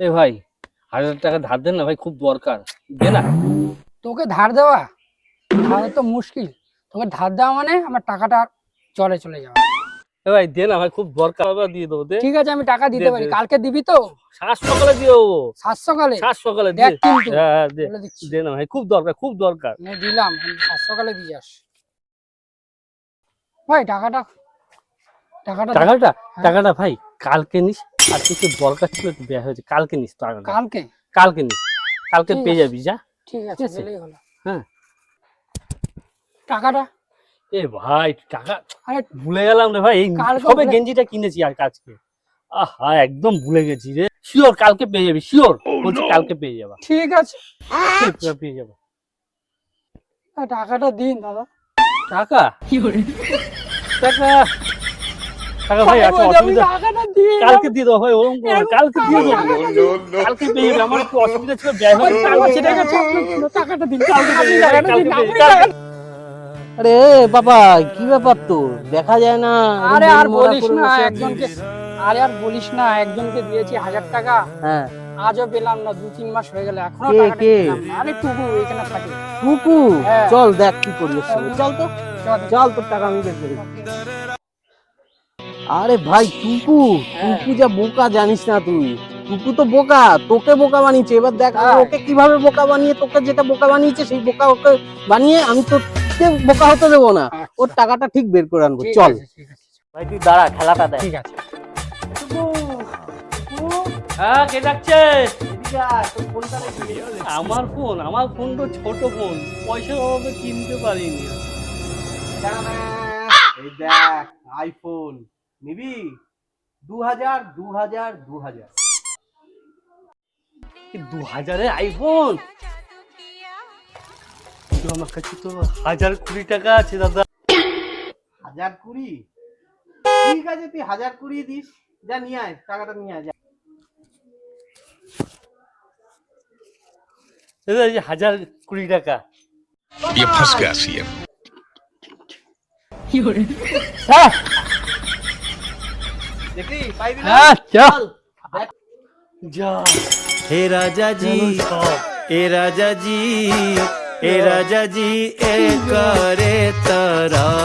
এ ভাই হাজার টাকা ধার দেন না ভাই খুব দরকার। দে না। তোকে ধার দেওয়া? ধার তো মুশকিল। তোকে ধার দেওয়া মানে আমার টাকাটা চলে চলে যাওয়া। এ ভাই দে না ভাই খুব দরকার আবার দিয়ে দেবো দে। ঠিক আছে আমি টাকা দিতে পারি। কালকে দিবি তো? সাত সকালে দিয়ে দেবো। সাত সকালে সাত সকালে দেখ কিন্তু। হ্যাঁ হ্যাঁ, দে। দে না ভাই খুব দরকার খুব দরকার। আমি দিলাম। সাত সকালে দিয়ে যাস। ভাই টাকাটা টাকাটা টাকাটা। টাকাটা ভাই কালকে নিস। আর কিছু দরকার ছিল একটু হয়েছে। কালকে নিস টাকাটা কালকে? কালকে নিস। কালকে পেয়ে যাবি যা। ঠিক আছে হ্যাঁ। টাকাটা? এ ভাই টাকা আরে ভুলে গেলাম রে ভাই। এই সবে গেঞ্জিটা কিনেছি আর কাজকে আহা একদম ভুলে গেছি রে। শিওর কালকে পেয়ে যাবি শিওর। বলছি কালকে পেয়ে যাবা। ঠিক আছে। পেয়ে যাবা। টাকাটা দিন দাদা। টাকা? কি করে? টাকা? টাকা ভাই আছে অসুবিধা। কালকে দিয়ে ভাই ওরকম কালকে দিয়ে কালকে আমার একটু অসুবিধা ছিল ব্যয় হয়ে সেটা টাকাটা দিন কালকে আরে বাবা কি ব্যাপার তো দেখা যায় না। আরে আর বলিস না একজনকে আরে আর বলিস না একজনকে দিয়েছি হাজার টাকা। হ্যাঁ। আজও পেলাম না দু তিন মাস হয়ে গেল এখনও কে, টাকাটা কে? আরে টুকু এখানে থাকে। টুকু? হ্যাঁ। চল দেখ কি করি। চল তো। চল। চল তোর টাকা আমি বের করি। আরে ভাই টুকু। টুকু যা বোকা জানিস না তুই। টুকু তো বোকা তোকে বোকা বানিয়েছে। এবার দেখ হ্যাঁ। ওকে কীভাবে বোকা বানিয়ে তোকে যেটা বোকা বানিয়েছে সেই বোকা ওকে বানিয়ে আমি তো বোকা হতে দেবো না। ওর টাকাটা ঠিক বের করে আনব চল। আছে, ঠিক আছে, ভাই তুই দাঁড়া খেলাটা দেখ। ঠিক আছে। হ্যাঁ কে ডাকছে। আমার ফোন আমার ফোন তো ছোট ফোন। পয়সার অভাবে কিনতে পারিনি। এই দেখ আইফোন। নিবি দু হাজার দু হাজার দু হাজার এই দু হাজারের আইফোন কিন্তু আমার কাছে তো হাজার কুড়ি টাকা আছে দাদা হাজার কুড়ি ঠিক আছে তুই হাজার কুড়ি দিস যা নিয়ে আয় টাকাটা নিয়ে আয় যা। দাদা এই যে হাজার কুড়ি টাকা ये फंस गया सीएम হ্যাঁ, হে রাজা জি এ রাজা জি এ রাজা জি এ করে তারা।